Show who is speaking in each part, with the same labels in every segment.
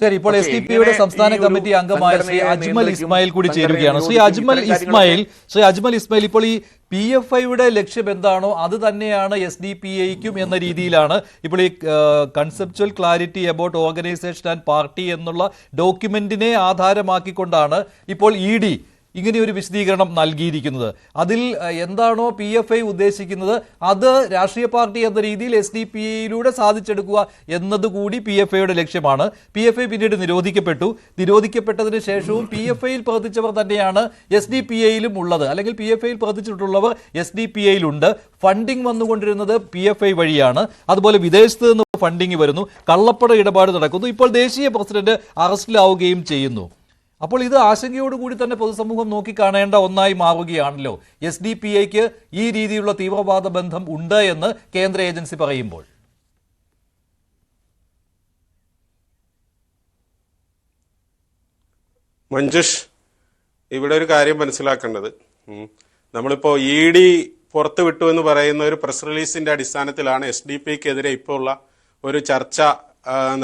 Speaker 1: ശരി ഇപ്പോൾ S D പിയുടെ സംസ്ഥാന കമ്മിറ്റി അംഗമായ ശ്രീ അജ്മൽ ഇസ്മായിൽ കൂടി ചേരുകയാണ്. ശ്രീ അജ്മൽ ഇസ്മായിൽ ശ്രീ അജ്മൽ ഇസ്മായിൽ ഇപ്പോൾ ഈ പി എഫ് ഐയുടെ ലക്ഷ്യം എന്താണോ അത് തന്നെയാണ് എസ് ഡി പി ഐക്കും എന്ന രീതിയിലാണ് ഇപ്പോൾ ഈ conceptual clarity about organisation and party എന്നുള്ള ഡോക്യുമെന്റിനെ ആധാരമാക്കിക്കൊണ്ടാണ് ഇപ്പോൾ ഇ ഡി ഇങ്ങനെ ഒരു വിശദീകരണം നൽകിയിരിക്കുന്നത്. അതിൽ എന്താണോ പി എഫ് ഐ ഉദ്ദേശിക്കുന്നത് അത് രാഷ്ട്രീയ പാർട്ടി എന്ന രീതിയിൽ എസ് ഡി പി ഐയിലൂടെ സാധിച്ചെടുക്കുക എന്നതുകൂടി പി എഫ് ഐയുടെ ലക്ഷ്യമാണ്. പി എഫ് ഐ പിന്നീട് നിരോധിക്കപ്പെട്ടു. നിരോധിക്കപ്പെട്ടതിന് ശേഷവും പി എഫ് ഐയിൽ പ്രവർത്തിച്ചവർ തന്നെയാണ് എസ് ഡി പി ഐയിലും ഉള്ളത്. അല്ലെങ്കിൽ പി എഫ് ഐയിൽ പ്രവർത്തിച്ചിട്ടുള്ളവർ എസ് ഡി പി ഐയിലുണ്ട് ഫണ്ടിങ് വന്നുകൊണ്ടിരുന്നത് പി എഫ് ഐ വഴിയാണ്. അതുപോലെ വിദേശത്ത് നിന്ന് ഫണ്ടിങ് വരുന്നു. കള്ളപ്പട ഇടപാട് നടക്കുന്നു. ഇപ്പോൾ ദേശീയ പ്രസിഡന്റ് അറസ്റ്റിലാവുകയും ചെയ്യുന്നു. അപ്പോൾ ഇത് ആശങ്കയോടുകൂടി തന്നെ പൊതുസമൂഹം നോക്കിക്കാണേണ്ട ഒന്നായി മാറുകയാണല്ലോ. എസ് ഡി പി ഐക്ക് ഈ രീതിയിലുള്ള തീവ്രവാദ ബന്ധം ഉണ്ട് എന്ന് കേന്ദ്ര ഏജൻസി പറയുമ്പോൾ.
Speaker 2: മഞ്ജുഷ് ഇവിടെ ഒരു കാര്യം മനസ്സിലാക്കേണ്ടത്. നമ്മളിപ്പോൾ നമ്മളിപ്പോ ഇ ഡി പുറത്തു വിട്ടു എന്ന് പറയുന്ന ഒരു പ്രസ് റിലീസിന്റെ അടിസ്ഥാനത്തിലാണ് എസ് ഡി പിക്കെതിരെ ഇപ്പോൾ ഉള്ള ഒരു ചർച്ച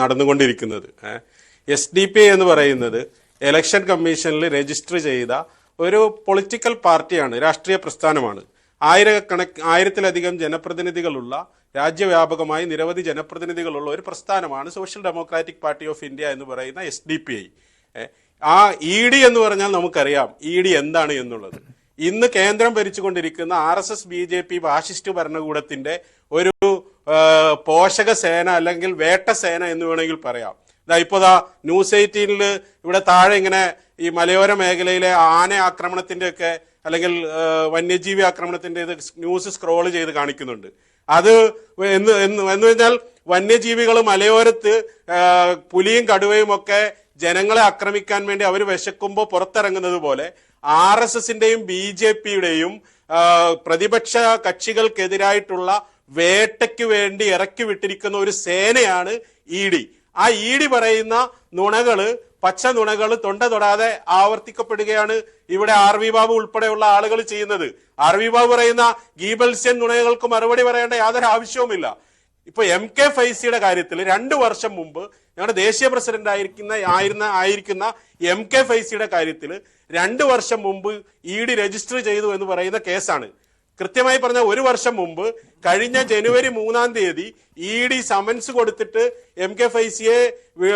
Speaker 2: നടന്നുകൊണ്ടിരിക്കുന്നത്. എസ് ഡി പി എന്ന് പറയുന്നത് ഇലക്ഷൻ കമ്മീഷനിൽ രജിസ്റ്റർ ചെയ്ത ഒരു പൊളിറ്റിക്കൽ പാർട്ടിയാണ് രാഷ്ട്രീയ പ്രസ്ഥാനമാണ്. ആയിരക്കണക്ക് ആയിരത്തിലധികം ജനപ്രതിനിധികളുള്ള രാജ്യവ്യാപകമായി നിരവധി ജനപ്രതിനിധികളുള്ള ഒരു പ്രസ്ഥാനമാണ് social democratic party of India എന്ന് പറയുന്ന എസ് ഡി പി ഐ ആ ഇ ഡി എന്ന് പറഞ്ഞാൽ നമുക്കറിയാം ഇ ഡി എന്താണ് എന്നുള്ളത്. ഇന്ന് കേന്ദ്രം ഭരിച്ചുകൊണ്ടിരിക്കുന്ന R S S B J P fascist ഭരണകൂടത്തിന്റെ ഒരു പോഷക സേന അല്ലെങ്കിൽ വേട്ട സേന എന്ന് വേണമെങ്കിൽ പറയാം. ഇതാ ഇപ്പോൾ ദാ ന്യൂസ് എയ്റ്റീനിൽ ഇവിടെ താഴെ ഇങ്ങനെ ഈ മലയോര മേഖലയിലെ ആന ആക്രമണത്തിന്റെ ഒക്കെ അല്ലെങ്കിൽ വന്യജീവി ആക്രമണത്തിന്റെ ഇത് ന്യൂസ് സ്ക്രോൾ ചെയ്ത് കാണിക്കുന്നുണ്ട്. അത് എന്ന് എന്ന് എന്ന് വെച്ചാൽ വന്യജീവികൾ മലയോരത്ത് പുലിയും കടുവയും ഒക്കെ ജനങ്ങളെ ആക്രമിക്കാൻ വേണ്ടി അവർ വിശക്കുമ്പോൾ പുറത്തിറങ്ങുന്നത് പോലെ ആർ എസ് എസിന്റെയും ബി ജെ പിയുടെയും പ്രതിപക്ഷ കക്ഷികൾക്കെതിരായിട്ടുള്ള വേട്ടയ്ക്ക് വേണ്ടി ഇറക്കി വിട്ടിരിക്കുന്ന ഒരു സേനയാണ് ഇ ഡി. ആ ഈടി പറയുന്ന നുണകൾ പച്ച നുണകൾ തൊണ്ട തൊടാതെ ആവർത്തിക്കപ്പെടുകയാണ് ഇവിടെ ആർ വി ബാബു ഉൾപ്പെടെയുള്ള ആളുകൾ ചെയ്യുന്നത്. ആർ വി ബാബു പറയുന്ന ഗീബൽസ്യൻ നുണകൾക്ക് മറുപടി പറയേണ്ട യാതൊരു ആവശ്യവുമില്ല. ഇപ്പൊ എം കെ ഫൈസിയുടെ കാര്യത്തിൽ രണ്ടു വർഷം മുമ്പ് ഞങ്ങളുടെ ദേശീയ പ്രസിഡന്റ് ആയിരിക്കുന്ന ആയിരുന്ന ആയിരിക്കുന്ന എം കെ ഫൈസിയുടെ കാര്യത്തിൽ രണ്ടു വർഷം മുമ്പ് ഇ ഡി രജിസ്റ്റർ ചെയ്തു എന്ന് പറയുന്ന കേസാണ്. കൃത്യമായി പറഞ്ഞ ഒരു വർഷം മുമ്പ് കഴിഞ്ഞ ജനുവരി മൂന്നാം തീയതി ഇ ഡി സമൻസ് കൊടുത്തിട്ട് എം കെ ഫൈസിയെ സിയെ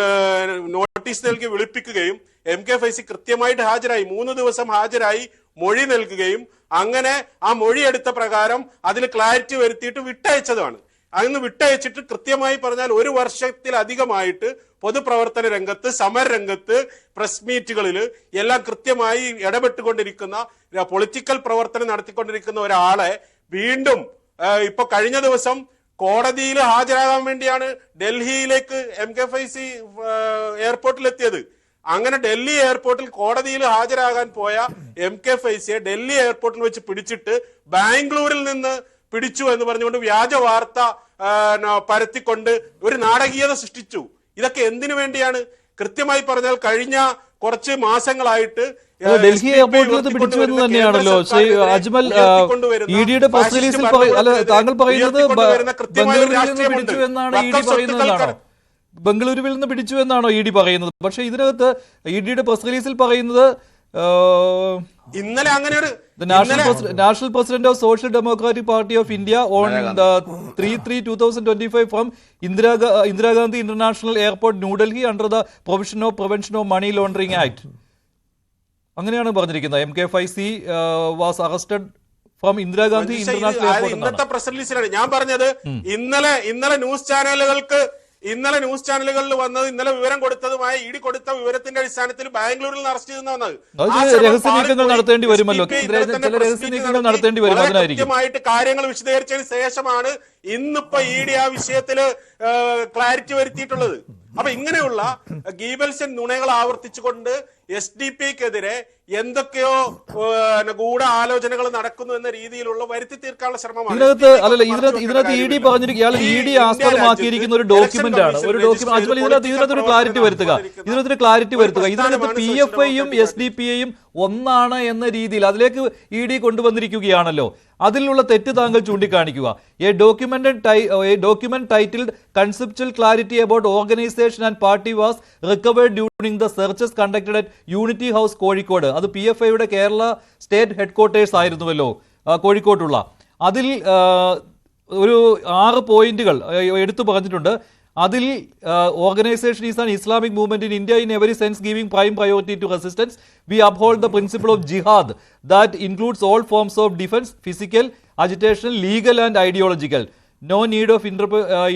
Speaker 2: നോട്ടീസ് നൽകി വിളിപ്പിക്കുകയും എം കെ ഫൈസി കൃത്യമായിട്ട് ഹാജരായി. മൂന്ന് ദിവസം ഹാജരായി മൊഴി നൽകുകയും അങ്ങനെ ആ മൊഴി എടുത്ത പ്രകാരം അതിൽ ക്ലാരിറ്റി വരുത്തിയിട്ട് വിട്ടയച്ചതാണ് അന്ന് വിട്ടയച്ചിട്ട് കൃത്യമായി പറഞ്ഞാൽ ഒരു വർഷത്തിലധികമായിട്ട് പൊതുപ്രവർത്തന രംഗത്ത് സമര രംഗത്ത് പ്രസ് മീറ്റുകളിൽ എല്ലാം കൃത്യമായി ഇടപെട്ടുകൊണ്ടിരിക്കുന്ന പൊളിറ്റിക്കൽ പ്രവർത്തനം നടത്തിക്കൊണ്ടിരിക്കുന്ന ഒരാളെ വീണ്ടും ഇപ്പൊ കഴിഞ്ഞ ദിവസം കോടതിയിൽ ഹാജരാകാൻ വേണ്ടിയാണ് ഡൽഹിയിലേക്ക് എം കെ ഫൈ സി എയർപോർട്ടിലെത്തിയത്. അങ്ങനെ ഡൽഹി എയർപോർട്ടിൽ കോടതിയിൽ ഹാജരാകാൻ പോയ എം കെ ഫൈസിയെ ഡൽഹി എയർപോർട്ടിൽ വെച്ച് പിടിച്ചിട്ട് ബാംഗ്ലൂരിൽ നിന്ന് പിടിച്ചു എന്ന് പറഞ്ഞുകൊണ്ട് വ്യാജ വാർത്ത പരത്തിക്കൊണ്ട് ഒരു നാടകീയത സൃഷ്ടിച്ചു. ഇതൊക്കെ എന്തിനു വേണ്ടിയാണ്? കൃത്യമായി പറഞ്ഞാൽ കഴിഞ്ഞ കുറച്ച് മാസങ്ങളായിട്ട്
Speaker 1: ഡൽഹി എയർപോർട്ടിൽ പിടിച്ചു എന്ന് തന്നെയാണല്ലോ ശ്രീ അജ്മൽ ഇ ഡിയുടെ പ്രസ് റിലീസിൽ അല്ല താങ്കൾ പറയുന്നത് ബ- ബംഗളൂരുവിൽ നിന്ന് പിടിച്ചു എന്നാണ് ഇ ഡി പറയുന്നതാണോ ബംഗളൂരുവിൽ നിന്ന് പിടിച്ചു എന്നാണോ ഇ ഡി പറയുന്നത്? പക്ഷേ ഇതിനകത്ത് ഇ ഡിയുടെ പ്രസ് റിലീസിൽ പറയുന്നത്
Speaker 2: ഇന്നലെ അങ്ങനെ ഒരു
Speaker 1: national president of Social Democratic Party of India on three three two thousand twenty five from Indira Indira Gandhi international airport New Delhi under the provision of prevention of money laundering act അങ്ങനെയാണ് പറഞ്ഞിരിക്കുന്നത്. M K five C was arrested from Indira Gandhi international
Speaker 2: ഇന്നത്തെ press റിലീസിലാണ് ഞാൻ പറഞ്ഞത് ഇന്നലെ ഇന്നലെ news ചാനലുകൾക്ക് ഇന്നലെ ന്യൂസ് ചാനലുകളിൽ വന്നത് ഇന്നലെ വിവരം കൊടുത്തതുമായ ഇടി കൊടുത്ത വിവരത്തിന്റെ അടിസ്ഥാനത്തിൽ ബാംഗ്ലൂരിൽ നിന്ന് അറസ്റ്റ് ചെയ്തെന്ന് വന്നത്
Speaker 1: രഹസ്യ നീക്കങ്ങൾ നടത്തേണ്ടി വരുമല്ലോ. രഹസ്യ നീക്കങ്ങൾ നടത്തേണ്ടി വരും, അതിനായിരിക്കും.
Speaker 2: കാര്യങ്ങൾ വിശദീകരിച്ചതിന് ശേഷമാണ് ഇന്നിപ്പോ ഇ ഡി ആ വിഷയത്തിൽ ക്ലാരിറ്റി വരുത്തിയിട്ടുള്ളത്. അപ്പൊ ഇങ്ങനെയുള്ള ഗീബൽസൻ നുണകൾ ആവർത്തിച്ചുകൊണ്ട് എസ് ഡി പിക്കെതിരെ എന്തൊക്കെയോ ഗൂഢ ആലോചനകൾ നടക്കുന്നു എന്ന രീതിയിലുള്ള വരുത്തി തീർക്കാനുള്ള ശ്രമമാണ്.
Speaker 1: ഇതിനകത്ത് അല്ലല്ല ഇതിനകത്ത് ഇതിനകത്ത് ഇ ഡി
Speaker 2: ഈ
Speaker 1: ഇ ഡി ആസ്പദമാക്കിയിരിക്കുന്ന ഒരു ഡോക്യുമെന്റ് ആണ് ഒരു ഡോക്യുമെന്റ് ഇതിനകത്ത്
Speaker 2: ഇതിനകത്ത്
Speaker 1: ഒരു ക്ലാരിറ്റി വരുത്തുക.
Speaker 2: ഇതിനകത്ത്
Speaker 1: ഒരു ക്ലാരിറ്റി വരുത്തുക ഇതിനകത്ത് പി എഫ് ഐയും എസ് ഡി പി ഐയും ഒന്നാണ് എന്ന രീതിയിൽ അതിലേക്ക് ഇ ഡി കൊണ്ടുവന്നിരിക്കുകയാണല്ലോ. അതിലുള്ള തെറ്റ് താങ്കൾ ചൂണ്ടിക്കാണിക്കുക. A document a document titled conceptual clarity about organisation and party was recovered during the searches conducted at Unity House Kozhikode അത് പി എഫ് ഐയുടെ കേരള സ്റ്റേറ്റ് ഹെഡ്ക്വാർട്ടേഴ്സ് ആയിരുന്നുവല്ലോ കോഴിക്കോട്ടുള്ള. അതിൽ ഒരു ആറ് പോയിന്റുകൾ എടുത്തു പറഞ്ഞിട്ടുണ്ട്. അതിൽ organisation is an Islamic movement in India in every sense giving prime priority to resistance. We uphold the principle of jihad that includes all forms of defence physical agitation legal and ideological. No need of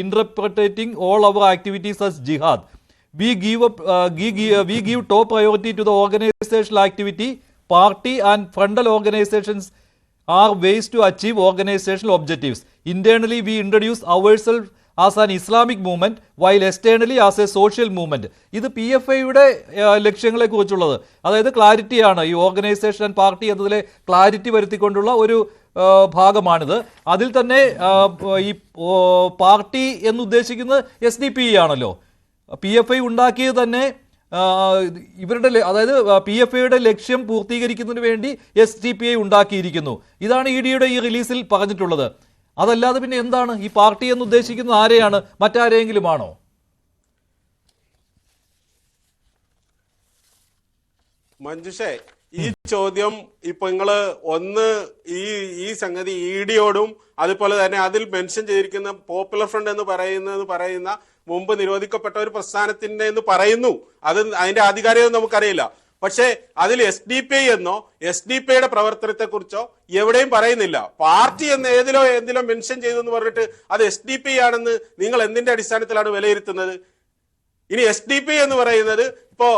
Speaker 1: interpreting all our activities as jihad. Uh, gi- gi- we give top priority to the organizational activity party and frontal organizations are ways to achieve organizational objectives internally we introduce ourselves as an islamic movement while externally as a social movement ഇത് P F ഐയുടെ ലക്ഷ്യങ്ങളെ കുറിച്ചുള്ളത് അതായത് ക്ലാരിറ്റിയാണ് ഈ organisation and party എന്നതിലെ ക്ലാരിറ്റി വരുത്തിക്കൊണ്ടുള്ള ഒരു ഭാഗമാണിത് അതിൽ തന്നെ ഈ പാർട്ടി എന്ന് ഉദ്ദേശിക്കുന്നത് എസ് ഡി പി ആണല്ലോ പി എഫ് ഐ ഉണ്ടാക്കിയത് തന്നെ ഇവരുടെ അതായത് പി എഫ് ഐയുടെ ലക്ഷ്യം പൂർത്തീകരിക്കുന്നതിന് വേണ്ടി എസ് ഡി പി ഐ ഉണ്ടാക്കിയിരിക്കുന്നു. ഇതാണ് ഇ ഡിയുടെ ഈ റിലീസിൽ പറഞ്ഞിട്ടുള്ളത്. അതല്ലാതെ പിന്നെ എന്താണ്? ഈ പാർട്ടി എന്ന് ഉദ്ദേശിക്കുന്നത് ആരെയാണ്? മറ്റാരെങ്കിലും ആണോ
Speaker 2: മഞ്ജുഷേ ഈ ചോദ്യം ഇപ്പൊ നിങ്ങൾ ഒന്ന് ഈ ഈ സംഗതി ഇ ഡിയോടും അതുപോലെ തന്നെ അതിൽ മെൻഷൻ ചെയ്തിരിക്കുന്ന പോപ്പുലർ ഫ്രണ്ട് എന്ന് പറയുന്നത് പറയുന്ന മുമ്പ് നിരോധിക്കപ്പെട്ട ഒരു പ്രസ്ഥാനത്തിന്റെ എന്ന് പറയുന്നു. അത് അതിന്റെ ആധികാരികത നമുക്കറിയില്ല. പക്ഷേ അതിൽ എസ് ഡി പി ഐ എന്നോ എസ് ഡി പി ഐയുടെ പ്രവർത്തനത്തെ കുറിച്ചോ എവിടെയും പറയുന്നില്ല. പാർട്ടി എന്ന് ഏതിലോ എന്തിലോ മെൻഷൻ ചെയ്തു എന്ന് പറഞ്ഞിട്ട് അത് എസ് ഡി പി ആണെന്ന് നിങ്ങൾ എന്തിന്റെ അടിസ്ഥാനത്തിലാണ് വിലയിരുത്തുന്നത്? ഇനി എസ് ഡി പി എന്ന് പറയുന്നത് ഇപ്പോ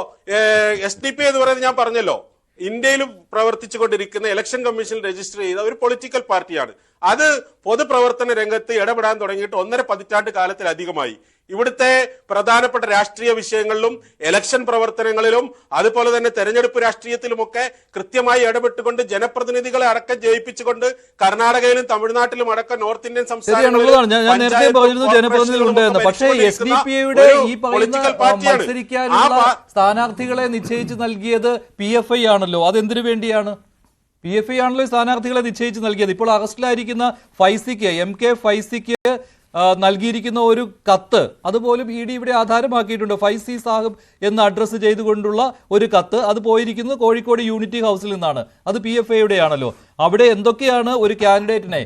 Speaker 2: എസ് ഡി പി എന്ന് പറയുന്നത് ഞാൻ പറഞ്ഞല്ലോ. ഇന്ത്യയിൽ പ്രവർത്തിച്ചുകൊണ്ടിരിക്കുന്ന ഇലക്ഷൻ കമ്മീഷൻ രജിസ്റ്റർ ചെയ്ത ഒരു പൊളിറ്റിക്കൽ പാർട്ടിയാണ് അത് പൊതുപ്രവർത്തന രംഗത്ത് ഇടപെടാൻ തുടങ്ങിയിട്ട് ഒന്നര പതിറ്റാണ്ട് കാലത്തിലധികമായി. ഇവിടുത്തെ പ്രധാനപ്പെട്ട രാഷ്ട്രീയ വിഷയങ്ങളിലും എലക്ഷൻ പ്രവർത്തനങ്ങളിലും അതുപോലെ തന്നെ തെരഞ്ഞെടുപ്പ് രാഷ്ട്രീയത്തിലുമൊക്കെ കൃത്യമായി ഇടപെട്ടുകൊണ്ട് ജനപ്രതിനിധികളെ അടക്കം ജയിപ്പിച്ചുകൊണ്ട് കർണാടകയിലും തമിഴ്നാട്ടിലും അടക്കം നോർത്ത് ഇന്ത്യൻ
Speaker 1: സംസ്ഥാനങ്ങളിലും പക്ഷേ എസ് ഡി പി ഐയുടെ ഈ. മത്സരിക്കാനുള്ള സ്ഥാനാർത്ഥികളെ നിശ്ചയിച്ച് നൽകിയത് പി എഫ് ഐ ആണല്ലോ. അതെന്തിനു വേണ്ടിയാണ്? പി എഫ് ഐ ആണല്ലോ സ്ഥാനാർത്ഥികളെ നിശ്ചയിച്ച് നൽകിയത്. ഇപ്പോൾ അറസ്റ്റിലായിരിക്കുന്ന ഫൈസിക്ക് എം കെ ഫൈസിക്ക് നൽകിയിരിക്കുന്ന ഒരു കത്ത്. അതുപോലും ഇ ഡി ഇവിടെ ആധാരമാക്കിയിട്ടുണ്ട്. ഫൈസി സാഹിബ് എന്ന് അഡ്രസ്സ് ചെയ്തുകൊണ്ടുള്ള ഒരു കത്ത്. അത് പോയിരിക്കുന്നത് കോഴിക്കോട് യൂണിറ്റി ഹൗസിൽ നിന്നാണ്. അത് പി എഫ് എയുടെയാണല്ലോ. അവിടെ എന്തൊക്കെയാണ് ഒരു കാൻഡിഡേറ്റിനെ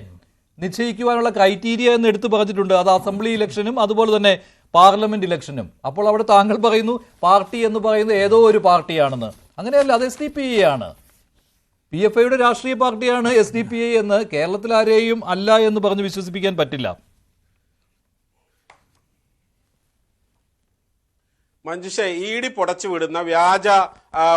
Speaker 1: നിശ്ചയിക്കുവാനുള്ള ക്രൈറ്റീരിയ എന്ന് എടുത്തു പറഞ്ഞിട്ടുണ്ട്. അത് അസംബ്ലി ഇലക്ഷനും അതുപോലെ തന്നെ പാർലമെന്റ് ഇലക്ഷനും അപ്പോൾ അവിടെ താങ്കൾ പറയുന്നു പാർട്ടി എന്ന് പറയുന്നത് ഏതോ ഒരു പാർട്ടിയാണെന്ന്. അങ്ങനെയല്ല അത് എസ് ഡി പി ആണ്. പി എഫ് ഐയുടെ രാഷ്ട്രീയ പാർട്ടിയാണ് എസ് ഡി പി ഐ എന്ന് കേരളത്തിൽ ആരെയും അല്ല എന്ന് പറഞ്ഞ് വിശ്വസിപ്പിക്കാൻ പറ്റില്ല.
Speaker 2: മഞ്ജുഷ ഇ ഡി പൊടച്ചു വിടുന്ന വ്യാജ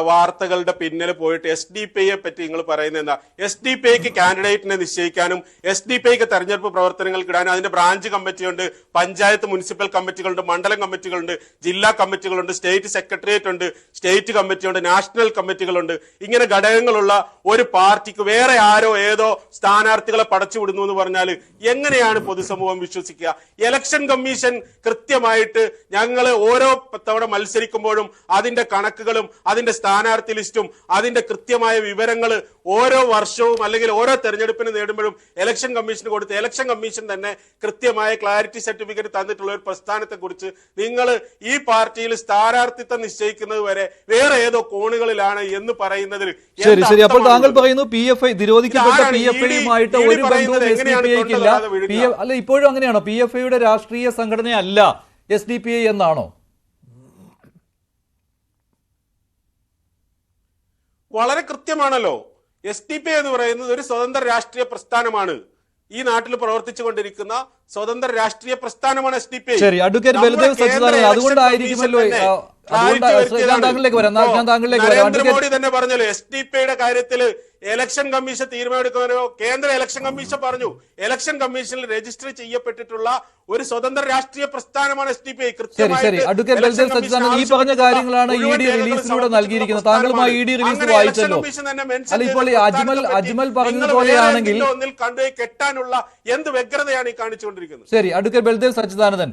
Speaker 2: വാർത്തകളുടെ പിന്നിൽ പോയിട്ട് എസ് ഡി പി ഐയെ പറ്റി നിങ്ങൾ പറയുന്നത് എന്താ? എസ് ഡി പി ഐക്ക് കാൻഡിഡേറ്റിനെ നിശ്ചയിക്കാനും എസ് ഡി പി ഐക്ക് തെരഞ്ഞെടുപ്പ് പ്രവർത്തനങ്ങൾക്ക് അതിന്റെ ബ്രാഞ്ച് കമ്മിറ്റിയുണ്ട് പഞ്ചായത്ത് മുനിസിപ്പൽ കമ്മിറ്റികളുണ്ട് മണ്ഡലം കമ്മിറ്റികളുണ്ട് ജില്ലാ കമ്മിറ്റികളുണ്ട് സ്റ്റേറ്റ് സെക്രട്ടേറിയറ്റ് ഉണ്ട് സ്റ്റേറ്റ് കമ്മിറ്റിയുണ്ട് നാഷണൽ കമ്മിറ്റികളുണ്ട്. ഇങ്ങനെ ഘടകങ്ങളുള്ള ഒരു പാർട്ടിക്ക് വേറെ ആരോ ഏതോ സ്ഥാനാർത്ഥികളെ പടച്ചു വിടുന്നു എന്ന് പറഞ്ഞാൽ എങ്ങനെയാണ് പൊതുസമൂഹം വിശ്വസിക്കുക? ഇലക്ഷൻ കമ്മീഷൻ കൃത്യമായിട്ട് ഞങ്ങൾ ഓരോ തവണ മത്സരിക്കുമ്പോഴും അതിന്റെ കണക്കുകളും അതിന്റെ സ്ഥാനാർത്ഥി ലിസ്റ്റും അതിന്റെ കൃത്യമായ വിവരങ്ങൾ ഓരോ വർഷവും അല്ലെങ്കിൽ ഓരോ തെരഞ്ഞെടുപ്പിന് നേടുമ്പോഴും ഇലക്ഷൻ കമ്മീഷന് കൊടുത്ത് ഇലക്ഷൻ കമ്മീഷൻ തന്നെ കൃത്യമായ ക്ലാരിറ്റി സർട്ടിഫിക്കറ്റ് തന്നിട്ടുള്ള ഒരു പ്രസ്ഥാനത്തെ കുറിച്ച് നിങ്ങൾ ഈ പാർട്ടിയിൽ സ്ഥാനാർത്ഥിത്വം നിശ്ചയിക്കുന്നത് വരെ വേറെ ഏതോ കോണുകളിലാണ് എന്ന് പറയുന്നതിൽ
Speaker 1: ശരി ശരി. അപ്പോൾ താങ്കൾ? പറയുന്നു പി എഫ് ഐ നിരോധിക്കപ്പെട്ട പി എഫ് ഐയുമായിട്ട് ഒരു ബന്ധവും എസ് ഡി പി ഐക്കില്ല അല്ല ഇപ്പോഴും അങ്ങനെയാണോ? പി എഫ് ഐയുടെ രാഷ്ട്രീയ സംഘടനയല്ല എസ് ഡി പി ഐ എന്നാണോ?
Speaker 2: വളരെ കൃത്യമാണല്ലോ. എസ് ടി പി എന്ന് പറയുന്നത് ഒരു സ്വതന്ത്ര രാഷ്ട്രീയ പ്രസ്ഥാനമാണ്. ഈ നാട്ടിൽ പ്രവർത്തിച്ചുകൊണ്ടിരിക്കുന്ന സ്വതന്ത്ര രാഷ്ട്രീയ പ്രസ്ഥാനമാണ് എസ് ഡി പി
Speaker 1: ശരി അഡ്വക്കേറ്റ് ബലദേവ് സച്ചിദാനന്ദൻ അതുകൊണ്ടായിരിക്കുമല്ലോ ആ, അതുകൊണ്ട് ഞാൻ താങ്കളിലേക്ക് വരാം. ഞാൻ- താങ്കളിലേക്ക്
Speaker 2: നരേന്ദ്രമോദി തന്നെ പറഞ്ഞല്ലോ എസ് ഡി പിയുടെ കാര്യത്തിൽ ഇലക്ഷൻ കമ്മീഷൻ തീരുമാനമെടുക്കുന്നവരോ കേന്ദ്ര ഇലക്ഷൻ കമ്മീഷൻ പറഞ്ഞു. ഇലക്ഷൻ കമ്മീഷനിൽ രജിസ്റ്റർ ചെയ്യപ്പെട്ടിട്ടുള്ള ഒരു സ്വതന്ത്ര രാഷ്ട്രീയ പ്രസ്ഥാനമാണ് S D P
Speaker 1: I Sachidanandan ഈ പറഞ്ഞ കാര്യങ്ങളാണ് ഇ ഡി റിലീസിലൂടെ നൽകിയിരിക്കുന്നത്. താങ്കളുമായി ഇ ഡി റിലീസ് വായിച്ചല്ലോ. അല്ല ഇപ്പോൾ അജ്മൽ അജ്മൽ പറഞ്ഞതുപോലെയാണെങ്കിൽ
Speaker 2: ഒന്നിൽ കണ്ടുപോയി കെട്ടാനുള്ള എന്ത് വ്യഗ്രതയാണ് ഈ കാണിച്ചുകൊണ്ടിരിക്കുന്നത്?
Speaker 1: ശരി അടുക്കൽ ബൽദേവ് സച്ചിദാനന്ദൻ